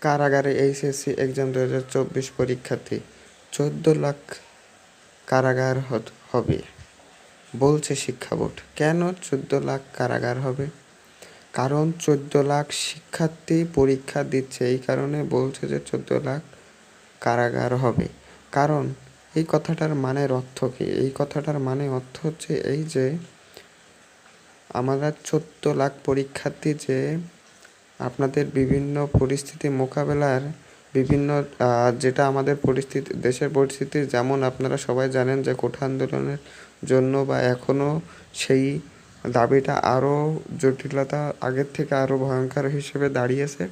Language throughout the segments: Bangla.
কারাগারে এইচএসসি এক্সাম দু হাজার চব্বিশ পরীক্ষার্থী, চোদ্দ লাখ কারাগার হবে। বলছে শিক্ষা বোর্ড। কেন চোদ্দ লাখ কারাগার হবে? কারণ চোদ্দ লাখ শিক্ষার্থী পরীক্ষা দিচ্ছে, এই কারণে বলছে যে চোদ্দ লাখ কারাগার হবে। কারণ এই কথাটার মানের অর্থ কী? এই কথাটার মানে অর্থ হচ্ছে এই যে, আমরা চোদ্দ লাখ পরীক্ষার্থী যে আপনাদের বিভিন্ন পরিস্থিতি মোকাবেলার বিভিন্ন যেটা আমাদের পরিস্থিতি, দেশের পরিস্থিতি, যেমন আপনারা সবাই জানেন যে কোঠা আন্দোলনের জন্য বা এখনও সেই দাবিটা আরও জটিলতা আগের থেকে আরও ভয়ঙ্কর হিসেবে দাঁড়িয়েছে।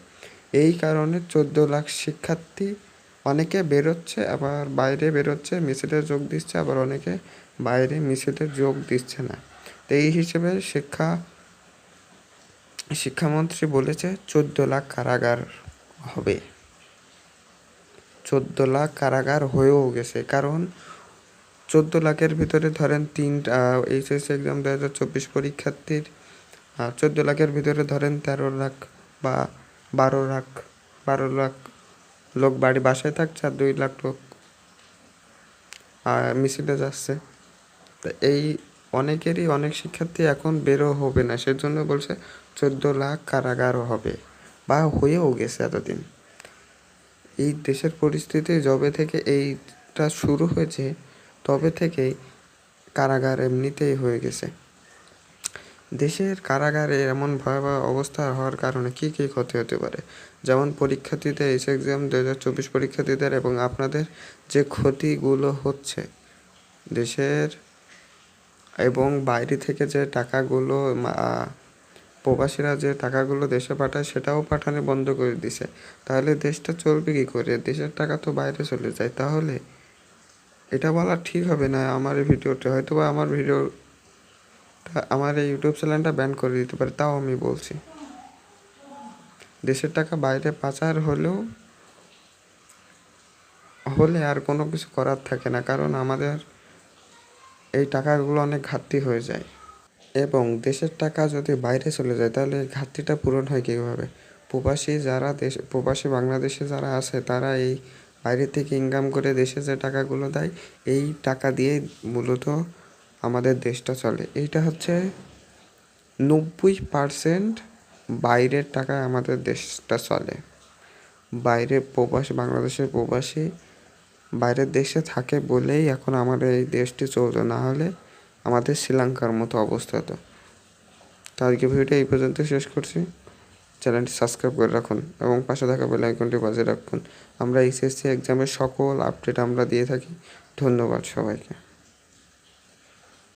এই কারণে চোদ্দ লাখ শিক্ষার্থী অনেকে বেরোচ্ছে, আবার বাইরে বেরোচ্ছে মিছিলে যোগ দিচ্ছে, আবার অনেকে বাইরে মিছিলে যোগ দিচ্ছে না। তো এই হিসেবে শিক্ষা শিক্ষামন্ত্রী বলেছে চোদ্দ লাখ কারাগার হবে। চোদ্দ লাখ কারাগার হয়েও গেছে। কারণ চোদ্দ লাখের ভিতরে ধরেন তিন এইচএসসি এক্সাম দু হাজার চব্বিশ পরীক্ষার্থীর চোদ্দ লাখের ভিতরে ধরেন তেরো লাখ বা বারো লাখ বারো লাখ লোক বাড়ি বাসায় থাকছে আর দুই লাখ লোক মিছিলে যাচ্ছে। এই অনেকেরই অনেক শিক্ষার্থী এখন বেরো হবে না। সেজন্য বলছে চোদ্দ লাখ কারাগারও হবে বা হয়েও গেছে এতদিন। এই দেশের পরিস্থিতি যবে থেকে এইটা শুরু হয়েছে, তবে থেকেই কারাগার এমনিতেই হয়ে গেছে। দেশের কারাগারে এমন ভয়াবহ অবস্থা হওয়ার কারণে কী কী ক্ষতি হতে পারে? যেমন পরীক্ষার্থীদের এইচ এক্সাম দু হাজার চব্বিশ পরীক্ষার্থীদের এবং আপনাদের যে ক্ষতিগুলো হচ্ছে দেশের এবং বাইরে থেকে যে টাকাগুলো প্রবাসীরা যে টাকাগুলো দেশে পাঠায় সেটাও পাঠানো বন্ধ করে দিছে। তাহলে দেশটা চলবে কি করে? দেশের টাকা তো বাইরে চলে যায়, তাহলে? এটা বলা ঠিক হবে না আমার এই ভিডিওটা হয়তো বা আমার ভিডিওটা, আমার এই ইউটিউব চ্যানেলটা ব্যান করে দিতে পারে, তাও আমি বলছি। দেশের টাকা বাইরে পাচার হলেও, হলে আর কোনো কিছু করার থাকে না, কারণ আমাদের এই টাকাগুলো অনেক ঘাটতি হয়ে যায়। এবং দেশের টাকা যদি বাইরে চলে যায়, তাহলে ঘাটতিটা পূরণ হয় কীভাবে? প্রবাসী যারা দেশ, প্রবাসী বাংলাদেশে যারা আছে, তারা এই বাইরে থেকে ইনকাম করে দেশে যে টাকাগুলো দেয়, এই টাকা দিয়ে মূলত আমাদের দেশটা চলে। এইটা হচ্ছে নব্বই পার্সেন্ট বাইরের টাকায় আমাদের দেশটা চলে। বাইরে প্রবাসী, বাংলাদেশের প্রবাসী বাইরের দেশে থাকে বলেই এখন আমাদের এই দেশটি চলতো না হলে আমাদের শ্রীলঙ্কার মতো অবস্থা তো। তো আজকে ভিডিওটা এই পর্যন্ত শেষ করছি। চ্যানেলটি সাবস্ক্রাইব করে রাখুন এবং পাশে থাকা বেল আইকনটি বাজিয়ে রাখুন। আমরা এইচএসসি এক্সামের সকল আপডেট আমরা দিয়ে থাকি। ধন্যবাদ সবাইকে।